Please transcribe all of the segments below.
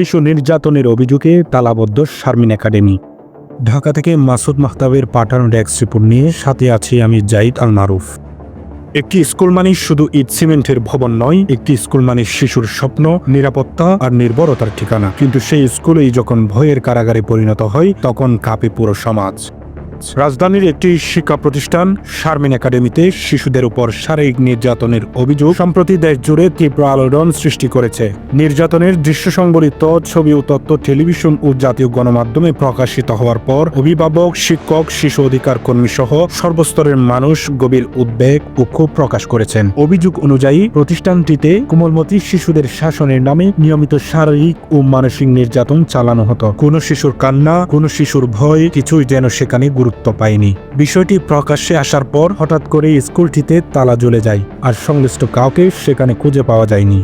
শিশু নির্যাতনের অভিযোগে তালাবদ্ধ শারমিন একাডেমি। ঢাকা থেকে মাসুদ মাহতাবের পাঠানো ডেস্ক রিপোর্ট নিয়ে সাথে আছি আমি জাইদ আল মারুফ একটি স্কুল মানে শুধু ইট সিমেন্টের ভবন নয়, একটি স্কুল মানে শিশুর স্বপ্ন, নিরাপত্তা আর নির্ভরতার ঠিকানা। কিন্তু সেই স্কুলেই যখন ভয়ের কারাগারে পরিণত হয়, তখন কাঁপে পুরো সমাজ। রাজধানীর একটি শিক্ষা প্রতিষ্ঠান, শারমিন একাডেমিতে শিশুদের উপর শারীরিক নির্যাতনের অভিযোগ সম্প্রতি দেশ জুড়ে তীব্র আলোড়ন সৃষ্টি করেছে। নির্যাতনের দৃশ্য সংবলিত ছবি ও তথ্য টেলিভিশন ও জাতীয় গণমাধ্যমে প্রকাশিত হওয়ার পর অভিভাবক, শিক্ষক, শিশু অধিকার কর্মী সহ সর্বস্তরের মানুষ গভীর উদ্বেগ ও ক্ষোভ প্রকাশ করেছেন। অভিযোগ অনুযায়ী, প্রতিষ্ঠানটিতে কোমলমতি শিশুদের শাসনের নামে নিয়মিত শারীরিক ও মানসিক নির্যাতন চালানো হতো। কোনো শিশুর কান্না, কোনো শিশুর ভয় কিছুই যেন সেখানে গুরুত্ব পায়নি। বিষয়টি প্রকাশ্যে আসার পর হঠাৎ করে স্কুলটিতে তালা জ্বলে যায়, আর সংশ্লিষ্ট কাউকে সেখানে খুঁজে পাওয়া যায়নি।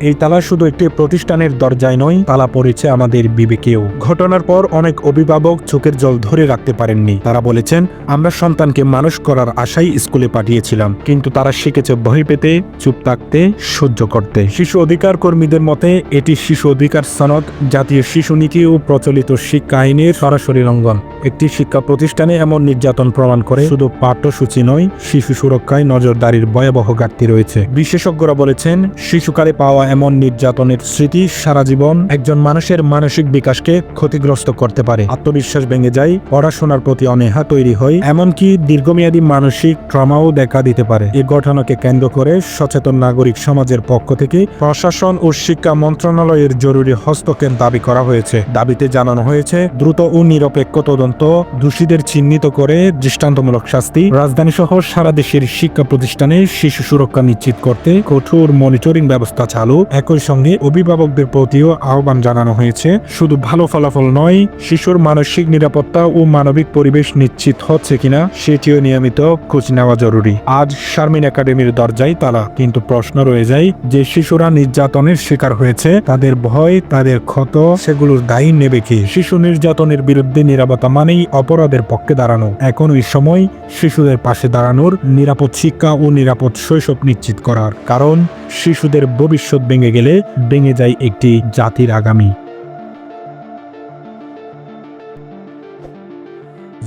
এই তালা শুধু একটি প্রতিষ্ঠানের দরজায় নয়, তালা পড়েছে আমাদের বিবেকেও। ঘটনার পর অনেক অভিভাবক চোখের জল ধরে রাখতে পারেননি। তারা বলেছেন, আমরা সন্তানকে মানুষ করার আশাই স্কুলে পাঠিয়েছিলাম, কিন্তু তারা শিখেছে ভয় পেতে, চুপ থাকতে, সহ্য করতে। শিশু অধিকার কর্মীদের মতে, এটি শিশু অধিকার সনদ, জাতীয় শিশু নীতি ও প্রচলিত শিক্ষা আইনের সরাসরি লঙ্ঘন। একটি শিক্ষা প্রতিষ্ঠানে এমন নির্যাতন প্রমাণ করে, শুধু পাঠ্যসূচি নয়, শিশু সুরক্ষায় নজরদারির ভয়াবহ ঘাটতি রয়েছে। বিশেষজ্ঞরা বলেছেন, শিশুকালে পাওয়া এমন নির্যাতনের স্মৃতি সারা জীবন একজন মানুষের মানসিক বিকাশকে ক্ষতিগ্রস্ত করতে পারে। আত্মবিশ্বাস ভেঙে যায়, পড়াশোনার প্রতি অনীহা তৈরি হয়, এমনকি দীর্ঘমেয়াদী মানসিক ট্রমাও দেখা দিতে পারে। এই ঘটনাকে কেন্দ্র করে সচেতন নাগরিক সমাজের পক্ষ থেকে প্রশাসন ও শিক্ষা মন্ত্রণালয়ের জরুরি হস্তক্ষেপ দাবি করা হয়েছে। দাবিতে জানানো হয়েছে, দ্রুত ও নিরপেক্ষ তদন্ত দোষীদের চিহ্নিত করে দৃষ্টান্তমূলক শাস্তি রাজধানী সহ সারা দেশের শিক্ষা প্রতিষ্ঠানে শিশু সুরক্ষা নিশ্চিত করতে কঠোর মনিটরিং ব্যবস্থা চালু একই সঙ্গে অভিভাবকদের প্রতিও আহ্বান জানানো হয়েছে। শুধু ভালো ফলাফল নয়, শিশুর মানসিক নিরাপত্তা ও মানবিক পরিবেশ নিশ্চিত হচ্ছে কিনা সেটিও নিয়মিত খোঁজ নেওয়া জরুরি। আজ শারমিন একাডেমির দরজায় তালা, কিন্তু প্রশ্ন রয়ে যায় যে শিশুরা নির্যাতনের শিকার হয়েছে, তাদের ভয়, তাদের ক্ষত, সেগুলোর দায়ী নেবে কি? শিশু নির্যাতনের বিরুদ্ধে নিরাপত্তা মানেই অপরাধের পক্ষে দাঁড়ানো। এখন ওই সময় শিশুদের পাশে দাঁড়ানোর নিরাপদ শিক্ষা ও নিরাপদ শৈশব নিশ্চিত করার। কারণ শিশুদের ভবিষ্যৎ ভেঙে গেলে ভেঙে যায় একটি জাতির আগামী।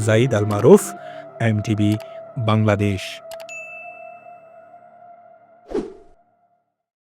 জাইদ আল মারুফ এমটিভি বাংলাদেশ।